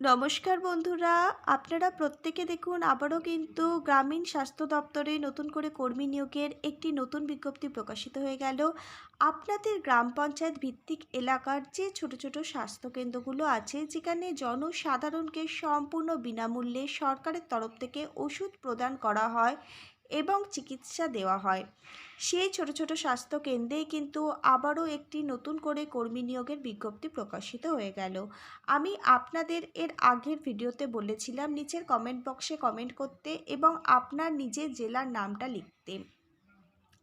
নমস্কার বন্ধুরা। আপনারা প্রত্যেকে দেখুন, আবারও কিন্তু গ্রামীণ স্বাস্থ্য দপ্তরে নতুন করে কর্মী নিয়োগের একটি নতুন বিজ্ঞপ্তি প্রকাশিত হয়ে গেল। আপনাদের গ্রাম পঞ্চায়েত ভিত্তিক এলাকার যে ছোট ছোট স্বাস্থ্যকেন্দ্রগুলো আছে, যেখানে জনসাধারণকে সম্পূর্ণ বিনামূল্যে সরকারের তরফ থেকে ওষুধ প্রদান করা হয় এবং চিকিৎসা দেওয়া হয়। সেই ছোট ছোট স্বাস্থ্য কেন্দ্রেই কিন্তু আবারও একটি নতুন করে কর্মী নিয়োগের বিজ্ঞপ্তি প্রকাশিত হয়ে গেল। আমি আপনাদের এর আগের ভিডিওতে বলেছিলাম, নিচের কমেন্ট বক্সে কমেন্ট করতে এবং আপনার নিজের জেলার নামটা লিখতে।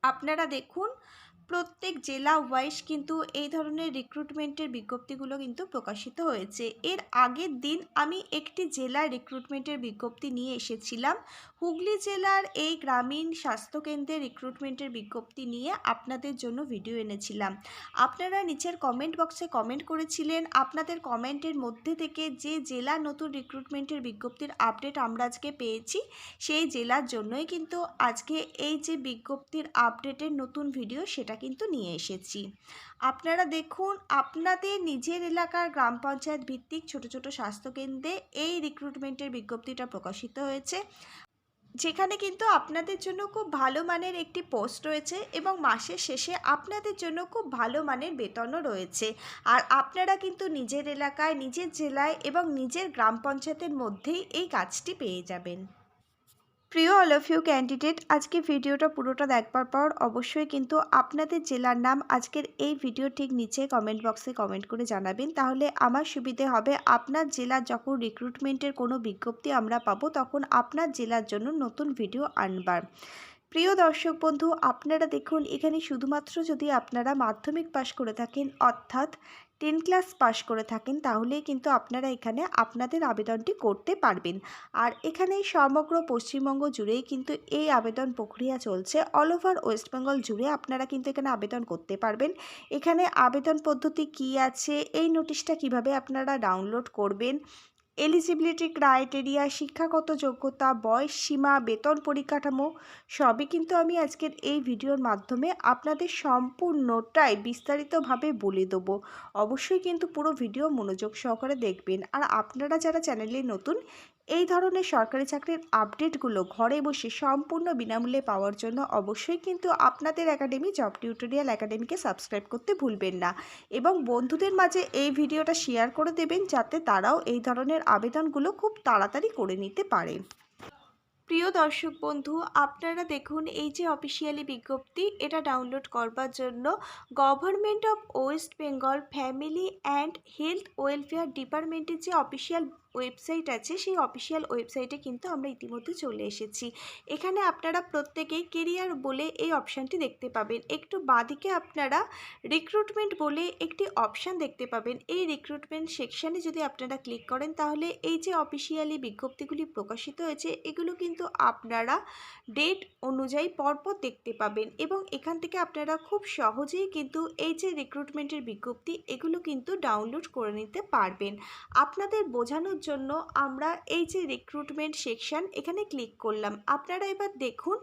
আপনারা দেখুন প্রত্যেক জেলা ওয়াইজ কিন্তু এই ধরনের রিক্রুটমেন্টের বিজ্ঞপ্তিগুলো কিন্তু প্রকাশিত হয়েছে। এর আগের দিন আমি একটি জেলার রিক্রুটমেন্টের বিজ্ঞপ্তি নিয়ে এসেছিলাম। হুগলি জেলার এই গ্রামীণ স্বাস্থ্যকেন্দ্রের রিক্রুটমেন্টের বিজ্ঞপ্তি নিয়ে আপনাদের জন্য ভিডিও এনেছিলাম। আপনারা নিচের কমেন্ট বক্সে কমেন্ট করেছিলেন, আপনাদের কমেন্টের মধ্যে থেকে যে জেলা নতুন রিক্রুটমেন্টের বিজ্ঞপ্তির আপডেট আমরা আজকে পেয়েছি, সেই জেলার জন্যই কিন্তু আজকে এই যে বিজ্ঞপ্তির আপডেটের নতুন ভিডিও সেটা কিন্তু নিয়ে এসেছি। আপনারা দেখুন, আপনাদের নিজের এলাকার গ্রাম পঞ্চায়েত ভিত্তিক ছোট ছোট স্বাস্থ্যকেন্দ্রে এই রিক্রুটমেন্টের বিজ্ঞপ্তিটা প্রকাশিত হয়েছে। যেখানে কিন্তু আপনাদের জন্য খুব ভালো মানের একটি পোস্ট রয়েছে এবং মাসের শেষে আপনাদের জন্য খুব ভালো মানের বেতনও রয়েছে। আর আপনারা কিন্তু নিজের এলাকায়, নিজের জেলায় এবং নিজের গ্রাম পঞ্চায়েতের মধ্যেই এই কাজটি পেয়ে যাবেন। প্রিয় অল অফ ইউ ক্যান্ডিডেট, আজকে ভিডিওটা পুরোটা দেখবার পর অবশ্যই কিন্তু আপনাদের জেলার নাম আজকের এই ভিডিও ঠিক নিচে কমেন্ট বক্সে কমেন্ট করে জানাবেন। তাহলে আমার সুবিধে হবে আপনার জেলার যখন রিক্রুটমেন্টের কোনো বিজ্ঞপ্তি আমরা পাবো, তখন আপনার জেলার জন্য নতুন ভিডিও আনবার। প্রিয় দর্শক বন্ধু, আপনারা দেখুন, এখানে শুধুমাত্র যদি আপনারা মাধ্যমিক পাশ করে থাকেন, অর্থাৎ টেন ক্লাস পাশ করে থাকেন, তাহলেই কিন্তু আপনারা এখানে আপনাদের আবেদনটি করতে পারবেন। আর এখানে সমগ্র পশ্চিমবঙ্গ জুড়েই কিন্তু এই আবেদন প্রক্রিয়া চলছে। অল ওভার ওয়েস্ট বেঙ্গল জুড়ে আপনারা কিন্তু এখানে আবেদন করতে পারবেন। এখানে আবেদন পদ্ধতি কি আছে? এই নোটিশটা কীভাবে আপনারা ডাউনলোড করবেন? এলিজিবিলিটি ক্রাইটেরিয়া শিক্ষাগত যোগ্যতা, বয়স, সীমা, বেতন পরিকাঠামো, সবই কিন্তু আমি আজকের এই ভিডিওর মাধ্যমে আপনাদের সম্পূর্ণটাই বিস্তারিতভাবে বলে দেবো। অবশ্যই কিন্তু পুরো ভিডিও মনোযোগ সহকারে দেখবেন। আর আপনারা যারা চ্যানেলে নতুন এই ধরনের সরকারি চাকরির আপডেটগুলো ঘরে বসে সম্পূর্ণ বিনামূল্যে পাওয়ার জন্য অবশ্যই কিন্তু আপনাদের একাডেমি জব টিউটোরিয়াল একাডেমিকে সাবস্ক্রাইব করতে ভুলবেন না। এবং বন্ধুদের মাঝে এই ভিডিওটা শেয়ার করে দেবেন যাতে তারাও এই ধরনের আবেদনগুলো খুব তাড়াতাড়ি করে নিতে পারে। প্রিয় দর্শক বন্ধু, আপনারা দেখুন এই যে অফিসিয়ালি বিজ্ঞপ্তি, এটা ডাউনলোড করবার জন্য government of West Bengal family and health welfare ডিপার্টমেন্টের যে অফিসিয়াল ওয়েবসাইট আছে, সেই অফিসিয়াল ওয়েবসাইটে কিন্তু আমরা ইতিমধ্যে চলে এসেছি। এখানে আপনারা প্রত্যেকেই কেরিয়ার বলে এই অপশানটি দেখতে পাবেন। একটু বাঁদিকে আপনারা রিক্রুটমেন্ট বলে একটি অপশান দেখতে পাবেন। এই রিক্রুটমেন্ট সেকশানে যদি আপনারা ক্লিক করেন, তাহলে এই যে অফিসিয়ালি বিজ্ঞপ্তিগুলি প্রকাশিত হয়েছে, এগুলো কিন্তু আপনারা ডেট অনুযায়ী পরপর দেখতে পাবেন এবং এখান থেকে আপনারা খুব সহজেই কিন্তু এই যে রিক্রুটমেন্টের বিজ্ঞপ্তি, এগুলো কিন্তু ডাউনলোড করে নিতে পারবেন। আপনাদের বোঝানোর জন্য আমরা এই যে রিক্রুটমেন্ট সেকশন এখানে ক্লিক করলাম। আপনারা এবার দেখুন,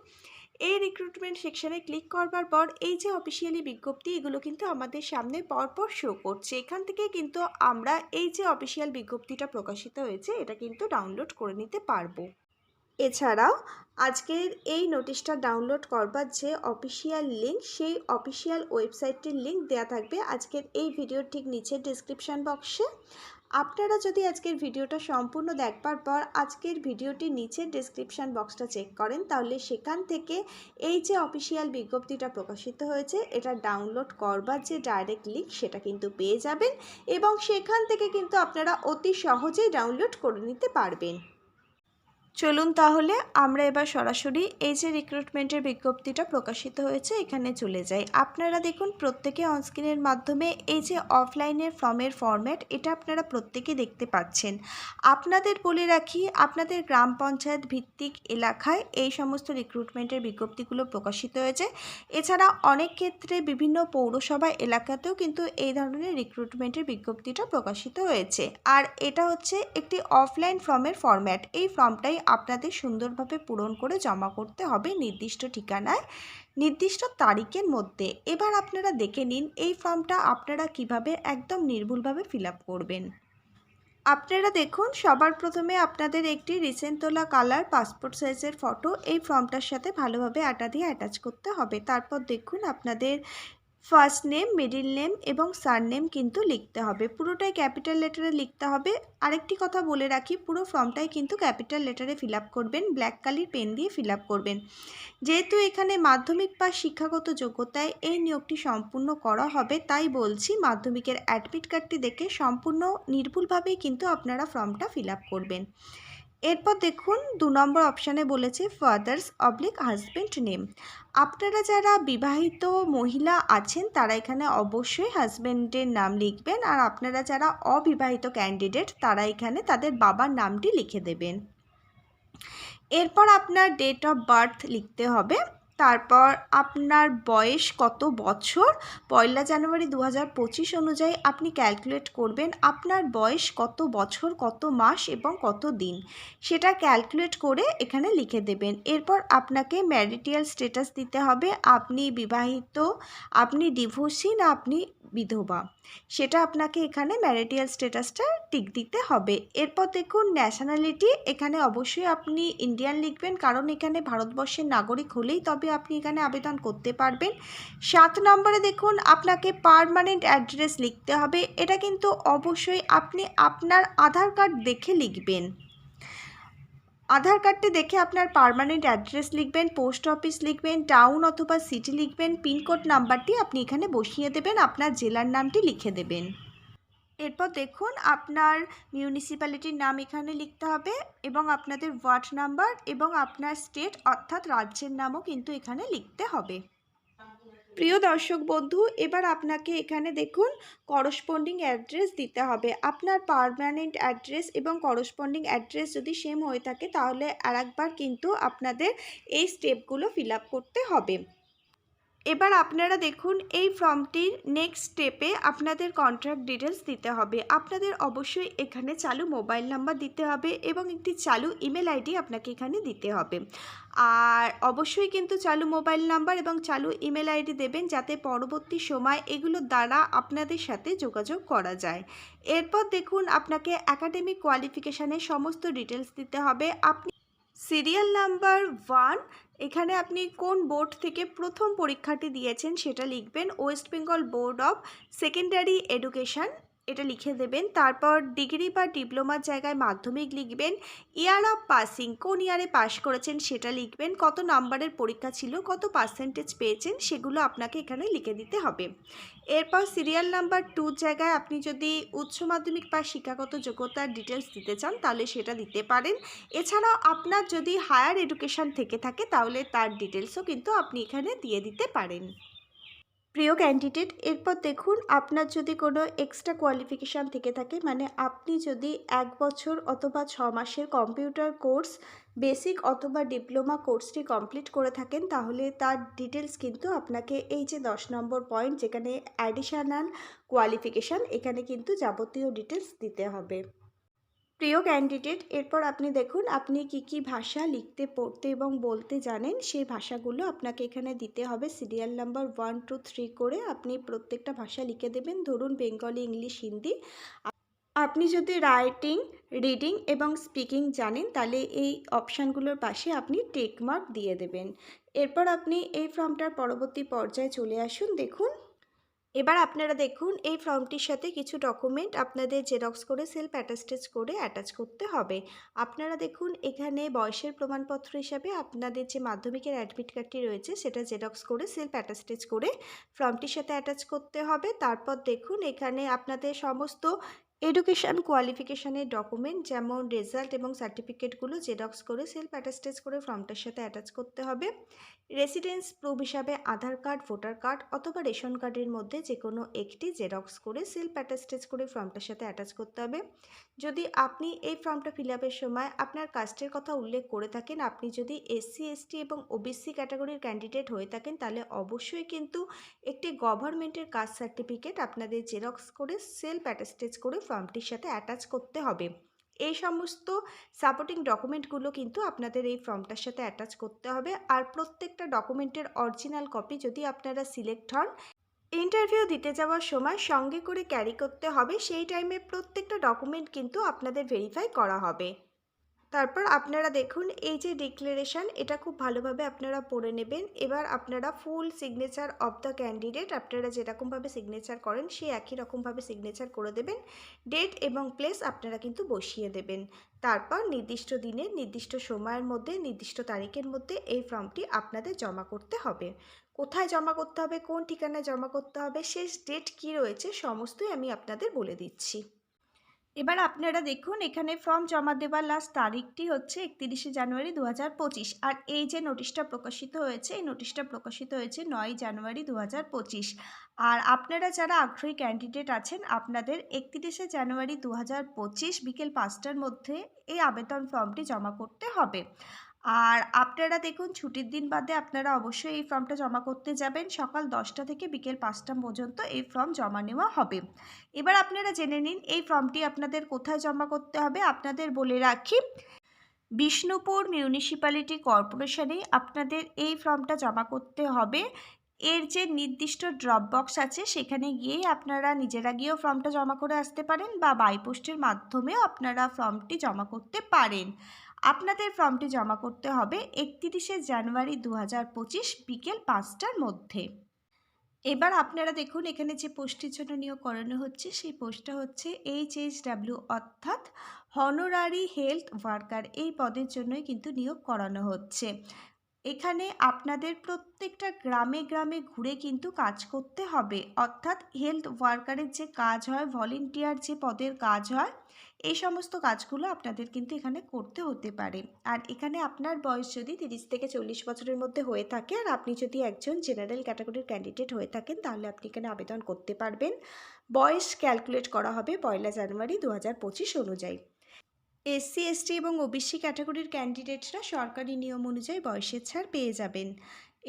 এই রিক্রুটমেন্ট সেকশানে ক্লিক করবার পর এই যে অফিসিয়ালি বিজ্ঞপ্তি, এগুলো কিন্তু আমাদের সামনে পরপর শো করছে। এখান থেকে কিন্তু আমরা এই যে অফিসিয়াল বিজ্ঞপ্তিটা প্রকাশিত হয়েছে, এটা কিন্তু ডাউনলোড করে নিতে পারব। এছাড়াও, আজকের এই নোটিশটা ডাউনলোড করবার যে অফিসিয়াল লিঙ্ক সেই অফিসিয়াল ওয়েবসাইটটির লিঙ্ক দেওয়া থাকবে আজকের এই ভিডিওর ঠিক নিচের ডিসক্রিপশান বক্সে আপনারা যদি আজকের ভিডিওটা সম্পূর্ণ দেখবার পর আজকের ভিডিওটি নিচের ডিসক্রিপশান বক্সটা চেক করেন, তাহলে সেখান থেকে এই যে অফিসিয়াল বিজ্ঞপ্তিটা প্রকাশিত হয়েছে, এটা ডাউনলোড করবার যে ডাইরেক্ট লিঙ্ক সেটা কিন্তু পেয়ে যাবেন এবং সেখান থেকে কিন্তু আপনারা অতি সহজেই ডাউনলোড করে নিতে পারবেন। চলুন তাহলে আমরা এবার সরাসরি এই যে রিক্রুটমেন্টের বিজ্ঞপ্তিটা প্রকাশিত হয়েছে, এখানে চলে যাই। আপনারা দেখুন প্রত্যেকে অনস্ক্রিনের মাধ্যমে এই যে অফলাইনের ফর্মের ফর্ম্যাট এটা আপনারা প্রত্যেকে দেখতে পাচ্ছেন। আপনাদের বলে রাখি, আপনাদের গ্রাম পঞ্চায়েত ভিত্তিক এলাকায় এই সমস্ত রিক্রুটমেন্টের বিজ্ঞপ্তিগুলো প্রকাশিত হয়েছে। এছাড়া অনেক ক্ষেত্রে বিভিন্ন পৌরসভা এলাকাতেও কিন্তু এই ধরনের রিক্রুটমেন্টের বিজ্ঞপ্তিটা প্রকাশিত হয়েছে। আর এটা হচ্ছে একটি অফলাইন ফর্মের ফর্ম্যাট এই ফর্মটাই আপনাদের সুন্দরভাবে পূরণ করে জমা করতে হবে নির্দিষ্ট ঠিকানায়, নির্দিষ্ট তারিখের মধ্যে। এবার আপনারা দেখে নিন এই ফর্মটা আপনারা কীভাবে একদম নির্ভুলভাবে ফিল করবেন। আপনারা দেখুন, সবার প্রথমে আপনাদের একটি রিসেন্ট তোলা কালার পাসপোর্ট সাইজের ফটো এই ফর্মটার সাথে ভালোভাবে আটা দিয়ে অ্যাটাচ করতে হবে। তারপর দেখুন আপনাদের ফার্স্ট নেম মিডিল নেম এবং সার নেম কিন্তু লিখতে হবে। পুরোটাই ক্যাপিটাল লেটারে লিখতে হবে। আরেকটি কথা বলে রাখি, পুরো ফর্মটাই কিন্তু ক্যাপিটাল লেটারে ফিল করবেন ব্ল্যাক কালির পেন দিয়ে ফিল করবেন। যেহেতু এখানে মাধ্যমিক বা শিক্ষাগত যোগ্যতায় এই নিয়োগটি সম্পূর্ণ করা হবে, তাই বলছি মাধ্যমিকের অ্যাডমিট কার্ডটি দেখে সম্পূর্ণ নির্ভুলভাবেই কিন্তু আপনারা ফর্মটা ফিল করবেন। এরপর দেখুন, দু নম্বর অপশানে বলেছে ফাদার্স অবলিক হাজব্যান্ড নেম আপনারা যারা বিবাহিত মহিলা আছেন, তারা এখানে অবশ্যই হাজব্যান্ডের নাম লিখবেন। আর আপনারা যারা অবিবাহিত ক্যান্ডিডেট তারা এখানে তাদের বাবার নামটি লিখে দেবেন। এরপর আপনার ডেট অফ বার্থ লিখতে হবে। তারপর আপনার বয়স কত বছর? পয়লা জানুয়ারি দু পঁচিশ অনুযায়ী আপনি ক্যালকুলেট করবেন আপনার বয়স কত বছর, কত মাস এবং কত দিন। সেটা ক্যালকুলেট করে এখানে লিখে দেবেন। এরপর আপনাকে ম্যারিটিয়াল স্টেটাস দিতে হবে। আপনি বিবাহিত, আপনি ডিভোর্সি না, আপনি বিধবা। সেটা আপনাকে এখানে ম্যারিটিয়াল স্ট্যাটাসটা টিক দিতে হবে। এরপর দেখুন ন্যাশনালিটি এখানে অবশ্যই আপনি ইন্ডিয়ান লিখবেন, কারণ এখানে ভারতবর্ষের নাগরিক হলেই তবে আপনি এখানে আবেদন করতে পারবেন। সাত নম্বরে দেখুন, আপনাকে পারমানেন্ট অ্যাড্রেস লিখতে হবে। এটা কিন্তু অবশ্যই আপনি আপনার আধার কার্ড দেখে লিখবেন। আধার কার্ডটি দেখে আপনার পারমানেন্ট অ্যাড্রেস লিখবেন পোস্ট অফিস লিখবেন টাউন অথবা সিটি লিখবেন পিনকোড নাম্বারটি আপনি এখানে বসিয়ে দেবেন, আপনার জেলার নামটি লিখে দেবেন। এরপর দেখুন, আপনার মিউনিসিপ্যালিটির নাম এখানে লিখতে হবে এবং আপনাদের ওয়ার্ড নাম্বার এবং আপনার স্টেট অর্থাৎ রাজ্যের নামও কিন্তু এখানে লিখতে হবে। প্রিয় দর্শক বন্ধু, এবার আপনাকে এখানে দেখুন করসপন্ডিং অ্যাড্রেস দিতে হবে। আপনার পারমানেন্ট অ্যাড্রেস এবং করসপন্ডিং অ্যাড্রেস যদি সেম হয়ে থাকে, তাহলে আর কিন্তু আপনাদের এই স্টেপগুলো ফিল করতে হবে। এবার আপনারা দেখুন এই ফর্মটির নেক্সট স্টেপে আপনাদের কন্ট্রাক্ট ডিটেলস দিতে হবে। আপনাদের অবশ্যই এখানে চালু মোবাইল নাম্বার দিতে হবে এবং একটি চালু ইমেল আইডি আপনাকে এখানে দিতে হবে। আর অবশ্যই কিন্তু চালু মোবাইল নাম্বার এবং চালু ইমেল আইডি দেবেন যাতে পরবর্তী সময় এগুলো দ্বারা আপনাদের সাথে যোগাযোগ করা যায়। এরপর দেখুন আপনাকে একাডেমিক কোয়ালিফিকেশানের সমস্ত ডিটেলস দিতে হবে। আপনি সিরিয়াল নাম্বার ওয়ান, এখানে আপনি কোন বোর্ড থেকে প্রথম পরীক্ষাটি দিয়েছেন সেটা লিখবেন। West Bengal board of secondary education. এটা লিখে দেবেন। তারপর ডিগ্রি বা ডিপ্লোমার জায়গায় মাধ্যমিক লিখবেন। ইয়ার অফ পাসিং কোন ইয়ারে পাশ করেছেন সেটা লিখবেন। কত নাম্বারের পরীক্ষা ছিল, কত পার্সেন্টেজ পেয়েছেন সেগুলো আপনাকে এখানে লিখে দিতে হবে। এরপর সিরিয়াল নাম্বার টুর জায়গায় আপনি যদি উচ্চ মাধ্যমিক বা শিক্ষাগত যোগ্যতার ডিটেলস দিতে চান, তাহলে সেটা দিতে পারেন। এছাড়াও আপনার যদি হায়ার এডুকেশন থেকে থাকে, তাহলে তার ডিটেলসও কিন্তু আপনি এখানে দিয়ে দিতে পারেন। প্রিয় ক্যান্ডিডেট এরপর দেখুন আপনার যদি কোনো এক্সট্রা কোয়ালিফিকেশান থেকে থাকে মানে আপনি যদি এক বছর অথবা ছ মাসের কম্পিউটার কোর্স বেসিক অথবা ডিপ্লোমা কোর্সটি কমপ্লিট করে থাকেন, তাহলে তার ডিটেলস কিন্তু আপনাকে এই যে দশ নম্বর পয়েন্ট যেখানে অ্যাডিশনাল কোয়ালিফিকেশান এখানে কিন্তু যাবতীয় ডিটেলস দিতে হবে। প্রিয় ক্যান্ডিডেট, এরপর আপনি দেখুন আপনি কি কি ভাষা লিখতে, পড়তে এবং বলতে জানেন, সেই ভাষাগুলো আপনাকে এখানে দিতে হবে। Serial number one, two, three করে আপনি প্রত্যেকটা ভাষা লিখে দেবেন। ধরুন বেঙ্গলি, ইংলিশ, হিন্দি। আপনি যদি রাইটিং, রিডিং এবং স্পিকিং জানেন, তাহলে এই অপশানগুলোর পাশে আপনি টেক মার্ক দিয়ে দেবেন। এরপর আপনি এই ফর্মটার পরবর্তী পর্যায়ে চলে আসুন। দেখুন এবার আপনারা দেখুন, এই ফর্মটির সাথে কিছু ডকুমেন্ট আপনাদের জেরক্স করে সেলফ অ্যাটাস্টেজ করে অ্যাটাচ করতে হবে। আপনারা দেখুন, এখানে বয়সের প্রমাণপত্র হিসাবে আপনাদের যে মাধ্যমিকের অ্যাডমিট কার্ডটি রয়েছে, সেটা জেরক্স করে সেলফ অ্যাটাস্টেজ করে ফর্মটির সাথে অ্যাটাচ করতে হবে। তারপর দেখুন, এখানে আপনাদের সমস্ত এডুকেশান কোয়ালিফিকেশানের ডকুমেন্ট যেমন রেজাল্ট এবং সার্টিফিকেটগুলো জেরক্স করে সেলফ অ্যাটাস্টেজ করে ফর্মটার সাথে অ্যাটাচ করতে হবে। রেসিডেন্স প্রুফ হিসাবে আধার কার্ড ভোটার কার্ড অথবা রেশন কার্ডের মধ্যে যে কোনো একটি জেরক্স করে সেলফ অ্যাটাস্টেজ করে ফর্মটার সাথে অ্যাটাচ করতে হবে। যদি আপনি এই ফর্মটা ফিল আপের সময় আপনার কাস্টের কথা উল্লেখ করে থাকেন, আপনি যদি এসসি এসটি এবং ওবিসি ক্যাটাগরির ক্যান্ডিডেট হয়ে থাকেন, তাহলে অবশ্যই কিন্তু একটি গভর্নমেন্টের কাস্ট সার্টিফিকেট আপনাদের জেরক্স করে সেলফ অ্যাটাস্টেজ করে ফর্মটির সাথে অ্যাটাচ করতে হবে। এই সমস্ত সাপোর্টিং ডকুমেন্টগুলো কিন্তু আপনাদের এই ফর্মটার সাথে অ্যাটাচ করতে হবে। আর প্রত্যেকটা ডকুমেন্টের অরিজিনাল কপি যদি আপনারা সিলেক্ট হন ইন্টারভিউ দিতে যাওয়ার সময় সঙ্গে করে ক্যারি করতে হবে। সেই টাইমে প্রত্যেকটা ডকুমেন্ট কিন্তু আপনাদের ভেরিফাই করা হবে। তারপর আপনারা দেখুন, এই যে ডিক্লারেশন এটা খুব ভালোভাবে আপনারা পড়ে নেবেন। এবার আপনারা full signature of the candidate আপনারা যেরকমভাবে সিগনেচার করেন সেই একই রকমভাবে সিগনেচার করে দেবেন। ডেট এবং প্লেস আপনারা কিন্তু বসিয়ে দেবেন। তারপর নির্দিষ্ট দিনের নির্দিষ্ট সময়ের মধ্যে, নির্দিষ্ট তারিখের মধ্যে এই ফর্মটি আপনাদের জমা করতে হবে। কোথায় জমা করতে হবে, কোন ঠিকানায় জমা করতে হবে, শেষ ডেট কী রয়েছে, সমস্তই আমি আপনাদের বলে দিচ্ছি। এবার আপনারা দেখুন, এখানে ফর্ম জমা দেওয়ার লাস্ট তারিখটি হচ্ছে একত্রিশে জানুয়ারি দু হাজার পঁচিশ। আর এই যে নোটিশটা প্রকাশিত হয়েছে, এই নোটিশটা প্রকাশিত হয়েছে নয় জানুয়ারি দু হাজার পঁচিশ। আর আপনারা যারা আগ্রহী ক্যান্ডিডেট আছেন, আপনাদের একত্রিশে জানুয়ারি দু হাজার পঁচিশ বিকেল পাঁচটার মধ্যে এই আবেদন ফর্মটি জমা করতে হবে। আর আপনারা দেখুন, ছুটির দিন বাদে আপনারা অবশ্যই এই ফর্মটা জমা করতে যাবেন। সকাল দশটা থেকে বিকেল পাঁচটা পর্যন্ত এই ফর্ম জমা নেওয়া হবে। এবার আপনারা জেনে নিন, এই ফর্মটি আপনাদের কোথায় জমা করতে হবে? আপনাদের বলে রাখি, বিষ্ণুপুর মিউনিসিপ্যালিটি কর্পোরেশনে আপনাদের এই ফর্মটা জমা করতে হবে। এর যে নির্দিষ্ট ড্রপ বক্স আছে, সেখানে গিয়েই আপনারা নিজেরা গিয়েও ফর্মটা জমা করে আসতে পারেন বা বাইপোস্টের মাধ্যমেও আপনারা ফর্মটি জমা করতে পারেন। আপনাদের ফর্মটি জমা করতে হবে একত্রিশে জানুয়ারি দু পঁচিশ বিকেল পাঁচটার মধ্যে। এবার আপনারা দেখুন এখানে যে পোস্টের জন্য নিয়োগ করানো হচ্ছে, সেই পোস্টটা হচ্ছে এইচ এইচ ডাব্লিউ অর্থাৎ হনোরারি হেলথ ওয়ার্কার এই পদের জন্যই কিন্তু নিয়োগ করানো হচ্ছে। এখানে আপনাদের প্রত্যেকটা গ্রামে গ্রামে ঘুরে কিন্তু কাজ করতে হবে। অর্থাৎ হেলথ ওয়ার্কারের যে কাজ হয় ভলেন্টিয়ার যে পদের কাজ হয়, এই সমস্ত কাজগুলো আপনাদের কিন্তু এখানে করতে হতে পারে। আর এখানে আপনার বয়স যদি তিরিশ থেকে চল্লিশ বছরের মধ্যে হয়ে থাকে, আর আপনি যদি একজন জেনারেল ক্যাটাগরির ক্যান্ডিডেট হয়ে থাকেন, তাহলে আপনি এখানে আবেদন করতে পারবেন। বয়স ক্যালকুলেট করা হবে পয়লা জানুয়ারি দু হাজার পঁচিশ অনুযায়ী। এসসি, এসটি এবং ওবিসি ক্যাটাগরির ক্যান্ডিডেটরা সরকারি নিয়ম অনুযায়ী বয়সের ছাড় পেয়ে যাবেন।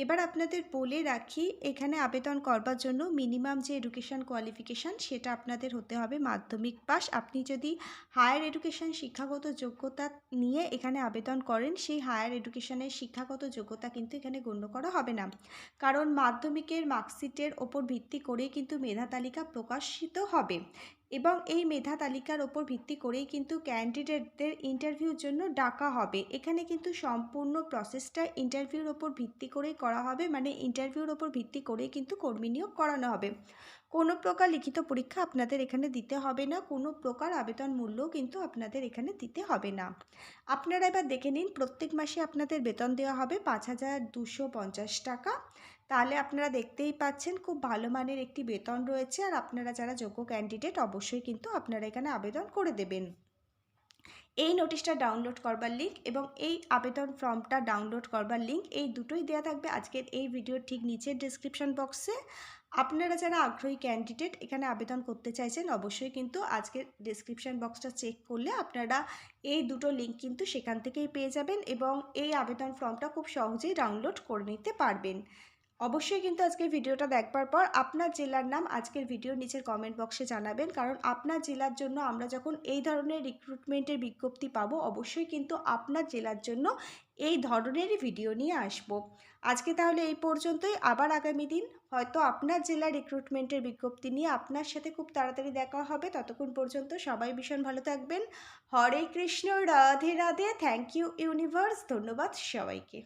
এবার আপনাদের বলে রাখি, এখানে আবেদন করবার জন্য মিনিমাম যে এডুকেশান কোয়ালিফিকেশান সেটা আপনাদের হতে হবে মাধ্যমিক পাস আপনি যদি হায়ার এডুকেশান শিক্ষাগত যোগ্যতা নিয়ে এখানে আবেদন করেন, সেই হায়ার এডুকেশানের শিক্ষাগত যোগ্যতা কিন্তু এখানে গণ্য করা হবে না। কারণ মাধ্যমিকের মার্কশিটের ওপর ভিত্তি করেই কিন্তু মেধা তালিকা প্রকাশিত হবে। এবং এই মেধা তালিকার ওপর ভিত্তি করেই কিন্তু ক্যান্ডিডেটদের ইন্টারভিউর জন্য ডাকা হবে। এখানে কিন্তু সম্পূর্ণ প্রসেসটা ইন্টারভিউর ওপর ভিত্তি করেই করা হবে মানে ইন্টারভিউর ওপর ভিত্তি করেই কিন্তু কর্মী নিয়োগ করানো হবে। কোনো প্রকার লিখিত পরীক্ষা আপনাদের এখানে দিতে হবে না, কোনো প্রকার আবেদন মূল্যও কিন্তু আপনাদের এখানে দিতে হবে না। আপনারা এবার দেখে নিন, প্রত্যেক মাসে আপনাদের বেতন দেওয়া হবে পাঁচ হাজার দুশো পঞ্চাশ টাকা। তাহলে আপনারা দেখতেই পাচ্ছেন খুব ভালো মানের একটি বেতন রয়েছে আর আপনারা যারা যোগ্য ক্যান্ডিডেট অবশ্যই কিন্তু আপনারা এখানে আবেদন করে দেবেন। এই নোটিশটা ডাউনলোড করবার লিঙ্ক এবং এই আবেদন ফর্মটা ডাউনলোড করবার লিঙ্ক এই দুটোই দেওয়া থাকবে আজকের এই ভিডিওর ঠিক নিচের ডিসক্রিপশন বক্সে আপনারা যারা আগ্রহী ক্যান্ডিডেট এখানে আবেদন করতে চাইছেন অবশ্যই কিন্তু আজকের ডিসক্রিপশন বক্সটা চেক করলে আপনারা এই দুটো লিঙ্ক কিন্তু সেখান থেকেই পেয়ে যাবেন এবং এই আবেদন ফর্মটা খুব সহজেই ডাউনলোড করে নিতে পারবেন। অবশ্যই কিন্তু আজকের ভিডিওটা দেখবার পর আপনার জেলার নাম আজকের ভিডিওর নিচের কমেন্ট বক্সে জানাবেন। কারণ আপনার জেলার জন্য আমরা যখন এই ধরনের রিক্রুটমেন্টের বিজ্ঞপ্তি পাবো, অবশ্যই কিন্তু আপনার জেলার জন্য এই ধরনেরই ভিডিও নিয়ে আসব। আজকে তাহলে এই পর্যন্তই। আবার আগামী দিন হয়তো আপনার জেলার রিক্রুটমেন্টের বিজ্ঞপ্তি নিয়ে আপনার সাথে খুব তাড়াতাড়ি দেখা হবে। ততক্ষণ পর্যন্ত সবাই ভীষণ ভালো থাকবেন। Hare Krishna, Radhe Radhe. Thank you universe ধন্যবাদ সবাইকে।